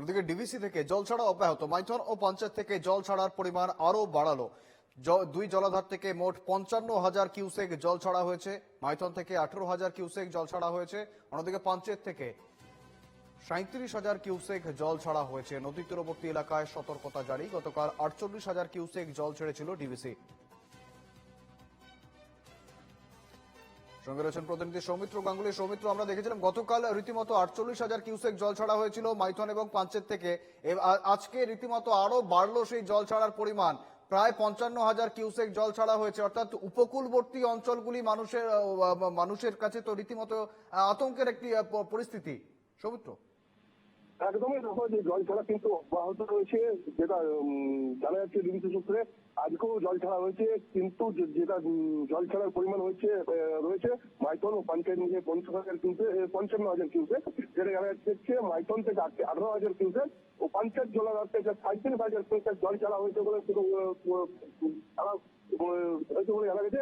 অন্যদিকে ডিভিসি থেকে জল ছাড়া অব্যাহত। মাইথন ও পঞ্চায়েত থেকে জল ছাড়ার পরিমাণ আরও বাড়ালো। দুই জলাধার থেকে মোট পঞ্চান্ন হাজার কিউসেক জল ছাড়া হয়েছে। মাইথন থেকে আঠেরো হাজার কিউসেক জল ছাড়া হয়েছে। অন্যদিকে পঞ্চায়েত থেকে সাঁত্রিশ হাজার কিউসেক জল ছাড়া হয়েছে। নদী তীরবর্তী এলাকায় সতর্কতা জারি। গতকাল আটচল্লিশ হাজার কিউসেক জল ছেড়েছিল ডিভিসি সঙ্গে রয়েছেন প্রতিনিধি সৌমিত্র গাঙ্গুলি। সৌমিত্র, আমরা দেখেছিলাম গতকাল রীতিমতো আটচল্লিশ হাজার কিউসেক জল ছাড়া হয়েছিল মাইথন এবং পাঞ্চের থেকে। আজকে রীতিমতো আরও বাড়লো সেই জল ছাড়ার পরিমাণ। প্রায় পঞ্চান্ন হাজার কিউসেক জল ছাড়া হয়েছে। অর্থাৎ উপকূলবর্তী অঞ্চলগুলি মানুষের মানুষের কাছে তো রীতিমতো আতঙ্কের একটি পরিস্থিতি। সৌমিত্র? একদমই দেখো যে জল ছাড়া কিন্তু অব্যাহত রয়েছে যেটা জানা যাচ্ছে ডিবিসি সূত্রে আজকেও জল ছাড়া হয়েছে কিন্তু যেটা জল ছাড়ার পরিমাণ আহ, রয়েছে মাইথন ও পঞ্চায়েত মিলিয়ে পঞ্চাশ হাজার কিউসে পঞ্চান্ন হাজার কিউসে যেটা জানা যাচ্ছে মাইথন থেকে আঠারো হাজার কিউসে ও পঞ্চায়েত জলাধার থেকে সাঁত্রিশ হাজার কিউসে জল হয়েছে ছাড়া হয়েছে বলে জানা গেছে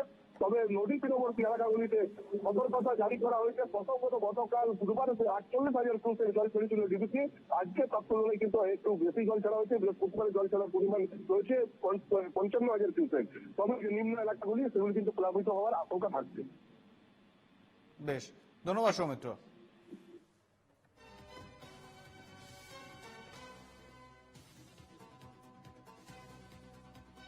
তবে নদী তীরবর্তী এলাকাগুলিতে সতর্কতা জারি করা হয়েছে। প্রথমত গতকাল বুধবার আটচল্লিশ হাজার ফুটের জল ছেড়েছিল ডিবিসি আজকে তার তুলনায় কিন্তু একটু বেশি জল ছাড়া হয়েছে বৃহস্পতিবার জল ছাড়ার পরিমাণ রয়েছে পঞ্চান্ন হাজার কিউসেক তবে যে নিম্ন এলাকাগুলি, সেগুলি কিন্তু প্লাবিত হওয়ার আশঙ্কা থাকছে। বেশ, ধন্যবাদ সৌমিত্র।